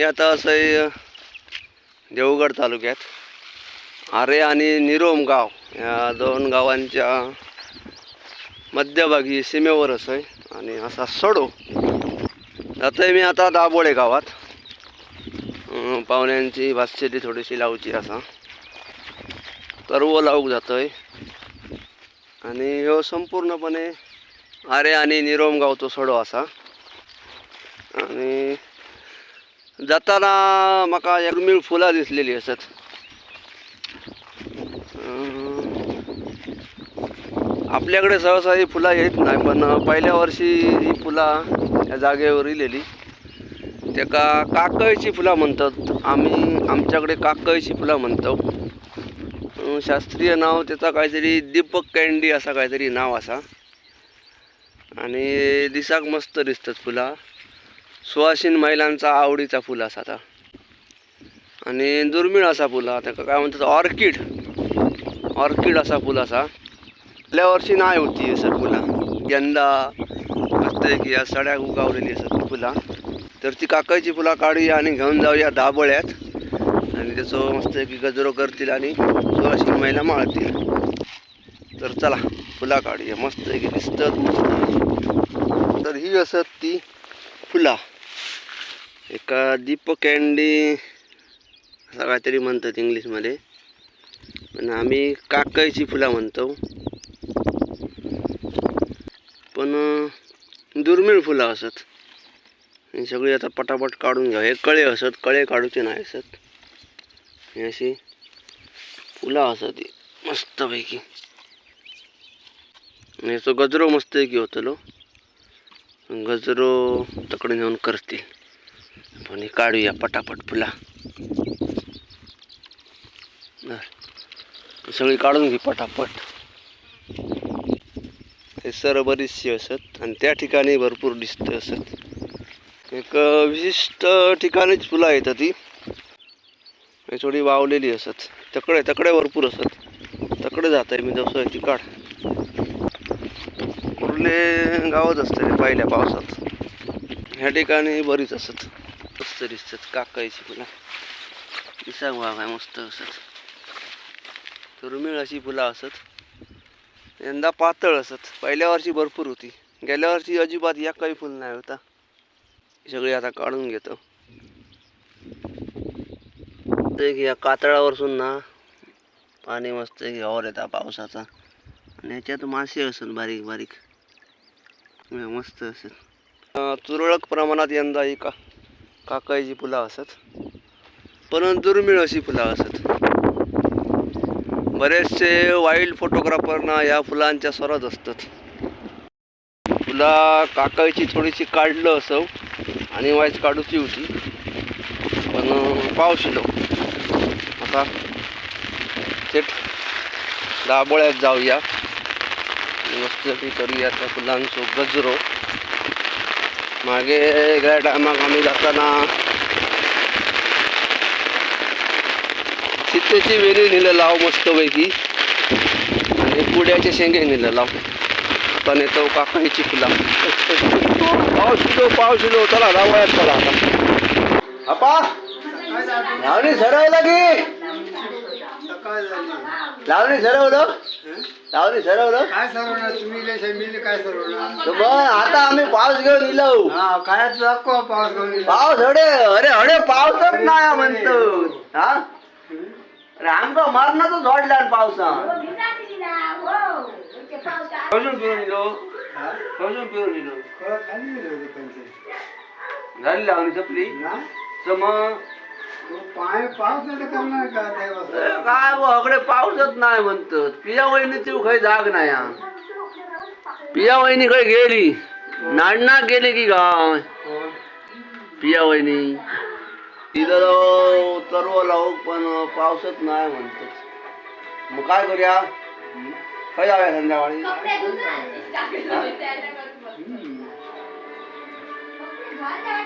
मी आता असं देवगड तालुक्यात. आरे आणि निरोम गाव या दोन गावांच्या मध्यभागी सीमेवर असं आहे आणि असा सडो. जातोय मी आता दाबोळे गावात. पाहुण्यांची भातशेती थोडीशी लावची असा. तरव लावूक जातोय. आणि ह्यो संपूर्णपणे आरे आणि निरोम गावचो सडो असा. आणि जाताना म्हाका एक दुर्मिळ फुलां दिसलेली असत. आपल्याकडे सहसा ही फुलं येत नाही पण पहिल्या वर्षी ही फुलं या जागेवर इलेली. त्याका काकळीची फुलं म्हणतात. आम्ही आमच्याकडे काकळीची फुलं म्हणतो. शास्त्रीय नाव त्याचा काहीतरी दीपक कँडी असा काहीतरी नाव असा. आणि दिसाक मस्त दिसतात फुलां. सुवासीन महिलांचा आवडीचा फुल असा आता. आणि दुर्मिळ असा फुला त्याका काय म्हणतात ऑर्किड. ऑर्किड असा फुल असा. गेल्या वर्षी नाही होती सर फुला. यंदा असते की या सड्या उगावलेली असतात ती फुला. तर ती काकाची फुला काढूया आणि घेऊन जाऊया दाबोळ्यात. आणि त्याचं मस्त की गजरो करतील आणि सुवासीन महिला माळतील तर चला फुला काढूया. मस्त की दिसतात मस्त. तर ही असत ती फुला. एका दीप कँडी असं काहीतरी म्हणतात इंग्लिशमध्ये. पण आम्ही काकाईची फुलं म्हणतो. पण दुर्मिळ फुलं असत. ही सगळी आता पटापट काढून घ्या. हे कळे असत कळे काढूचे नाही असत. हे अशी फुलं असत ही मस्तपैकी. याचं गजरो मस्तपैकी होतलो. गजरो तकडे नेऊन करतील. आणि हे काढूया पटापट फुला सगळी काढून घे पटापट. हे सर बरीचशी असत आणि त्या ठिकाणी भरपूर दिसत असत. एक विशिष्ट ठिकाणीच फुलं आहेत ती हे थोडी वावलेली असत. तकडे तकडे भरपूर असत. तकडे जात आहे मी जसं ती काढ. कुर्ले गावच असतं पहिल्या पावसात. ह्या ठिकाणी बरीच असत. मस्त दिसतात काकायची फुलं दिसाक वा आहे मस्त असत दुर्मिळ अशी फुलं असत यंदा पातळ असत पहिल्या वर्षी भरपूर होती गेल्या वर्षी अजिबात या काही फुल नाही होता सगळी आता काढून घेतो ते या कातळावरसून ना पाणी मस्त घ्यावर येतात पावसाचा आणि ह्याच्यात मासे असत बारीक बारीक मस्त असत तुरळक प्रमाणात यंदा एका का काकाईची फुलं असत पण दुर्मिळ अशी फुलं असत बरेचसे वाईल्ड फोटोग्राफरना या फुलांच्या स्वरात असतात. फुला काकाईची थोडीशी काढलं असं आणि वाईच काढूची होती. पण पावशिलो. पाऊस येलो आता थेट दाबोळ्यात जाऊया. मस्त करूया त्या फुलांचो गजरो. मागे गेल्या टायमाक आम्ही जाताना. चित्तेची वेली नेलं लाव मस्तपैकी. आणि पुड्याचे शेंगे नेलं लाव. आता नेतो काकाईची फुला पाऊस येतो पाऊस येतो चला लावयात चला. आता आपा धावणी सरायला की. लावणी सरवलं? लावणी सरवलं? काय सरवणार? तुम्ही शमील काय सरवणार? तर मग आता आम्ही पाऊस घेऊन इलो. हा काय दाखवा पाऊस घेऊन पाऊस हडे अरे हडे पावसच नाही म्हणतो. हा? अरे आमका मरणाचं झोडला पावसा. कसून पिऊन इलो. कसून पिऊन इलो. झाली लावणी सपली. तर मग पाय पाऊस नाही करणार का अरे देवाचं? काय बुवा, अकडे पाऊसच नाही म्हणतो पिया वहिनीची काही जाग नाही हा. पिया वहिनी काही गेली? नाडना गेली की गाव पिया वहिनी. तिथं सर्व लावू पण पावसच नाही म्हणतो मग काय करूया? काय जाऊया संध्याकाळी?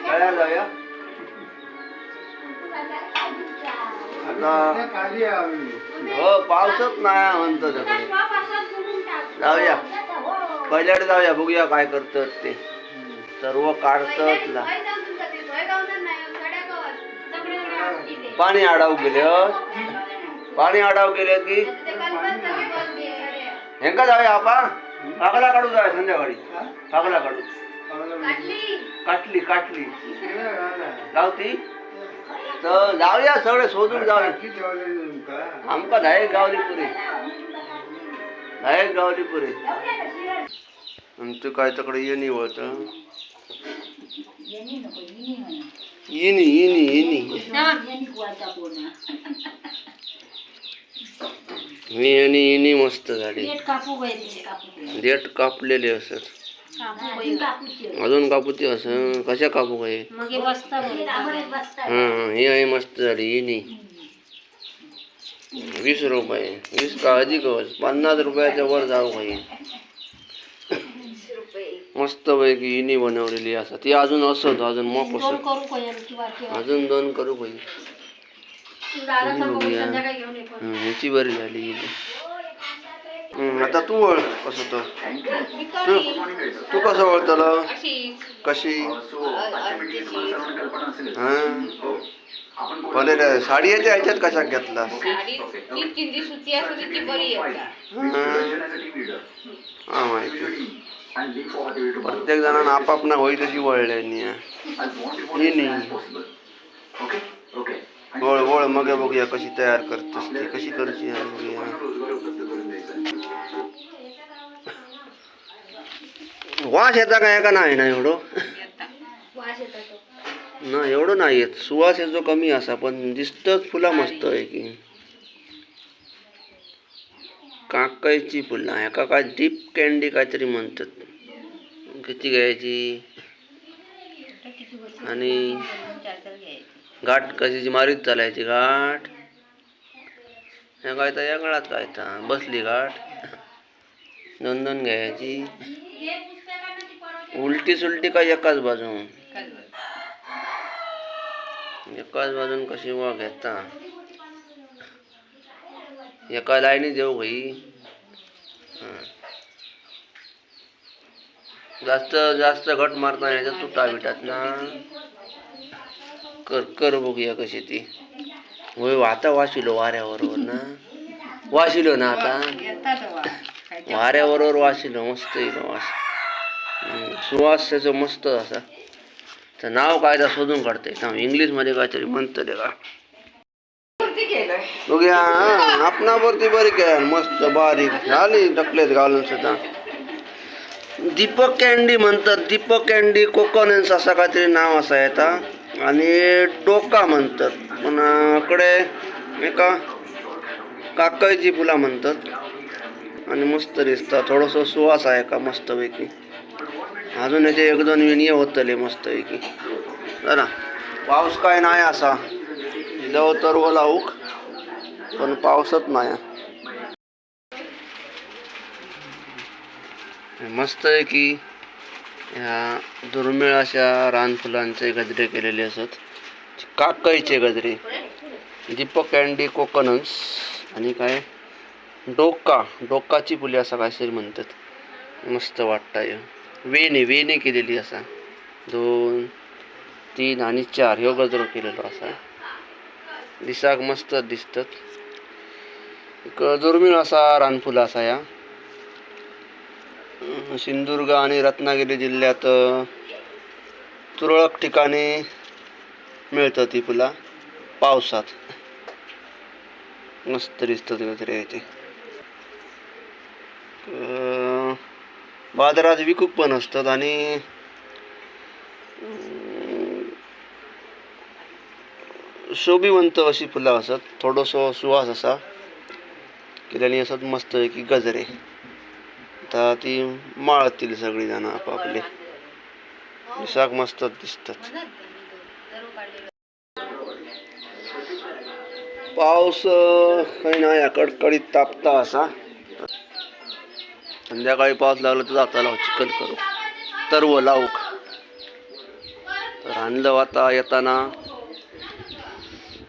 काय जाऊया? हो पावसच नाही म्हणतो जाऊया. पहिल्याकडे जाऊया बघूया काय करतात ते. सर्व काढतात ला पाणी आडाव गेले पाणी आडाव गेले की? हेंका जाऊया आपा कागला काढू जाऊया संध्याकाळी. कागला काढू. काटली. काटली लावती? तर जाऊया सगळे शोधून जाऊया. आमका धायक गावली पुरे धायक गावली पुरे आमचं काय तकडे येणी होत? येणी येणी येणी मी आणि येणी मस्त झाली. देठ कापलेले असत. अजून कापूची असं? कशा कापू काय हा ही आहे मस्त झाली येणी वीस रुपये वीस का अधिक पन्नास रुपयाच्या वर जाऊ काही मस्त पैकी इनी बनवलेली असा. ती अजून असत अजून असत. अजून दोन करू काही ह्याची बरी झाली. आता तू वळ कसं तर. तू तू कसं वळतला कशी? हा? भले रे, साडीच्या ह्याच्यात कशा घेतला हा? माहिती. प्रत्येक जणांना आपापना होई तशी वळले नाही वळ मग बघूया कशी तयार करतेस ती कशी करची बघूया. वास येता काय का नाही ना एवढं? ना एवढं नाही येत. सुवास याचो कमी असा पण दिसतच फुला मस्त आहे की काकायची फुला ह्याका काय डीप कॅन्डी काहीतरी म्हणतात. किती घ्यायची? आणि गाठ कशीची मारीत चालायची गाठ या कायता या काळात काय बसली गाठ दोन दोन घ्यायची. उलटी सुलटी काय एकाच बाजून? एकाच बाजून कशी वळ घेता? एका लाईनी देऊ भाई. जास्त जास्त घट मारता याच्यात तुटा विटात ना. कर कर बघूया कशी ती. होय आता वाशिलो वाऱ्याबरोबर ना. वाशिलो ना आता. वाऱ्याबरोबर वाशिलो मस्त येईल वास. सुवास त्याचं मस्त असा. तर नाव काय तर शोधून काढते. नाव इंग्लिशमध्ये काहीतरी म्हणतं ते का? बघूया आपणावरती बरी काय मस्त बारीक. झाली टकलेत घालून सुद्धा. दीपक कॅन्डी म्हणतात. दीपक कॅन्डी कोकोनन्स असा काहीतरी नाव असा येता आणि डोका म्हणतात. पण कडे एका काकाईची फुला म्हणतात. आणि मस्त दिसतात. थोडंसं सुवास आहे का मस्तपैकी. अजून याचे एक दोन विनिय होतले मस्तपैकी. जरा पाऊस काय नाही असा. लव तर ओला उक पण पावसच नाही. मस्त आहे की ह्या दुर्मिळ अशा रानफुलांचे गजरे केलेले असत. काकईचे गजरे दीपक कॅन्डी कोकनन्स आणि काय? डोका डोकाची फुले असं काहीतरी म्हणतात. मस्त वाटतं वेने वेने केलेली असा. दोन तीन आणि चार ह्यो गजरो केलेलो असा. दिसाक मस्त दिसतात. एक दुर्मिळ असा रानफुला असा या. सिंधुदुर्ग आणि रत्नागिरी जिल्ह्यात तुरळक ठिकाणी मिळतं ती फुला. पावसात. मस्त दिसतात वगैरे याचे बाजारात विकूक पण असतात आणि शोभिवंत अशी फुलं असत थोडंसं सुवास असा. केल्याने असत मस्त की गजरे. आता ती माळतील सगळी जण आपापले. साग मस्त दिसतात. पाऊस काही नाही कडकडीत तापता असा. संध्याकाळी पाऊस लागला तर जाता लाव चिकन करू. तरव लावू तर आणलं आता येताना.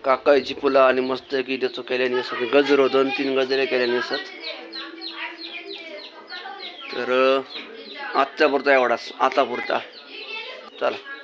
काकाची फुलं आणि मस्त की त्याचं केल्याने असत गजरो दोन तीन गजरे केल्याने असत. तर आजच्या पुरता एवढाच. आता पुरता. चला.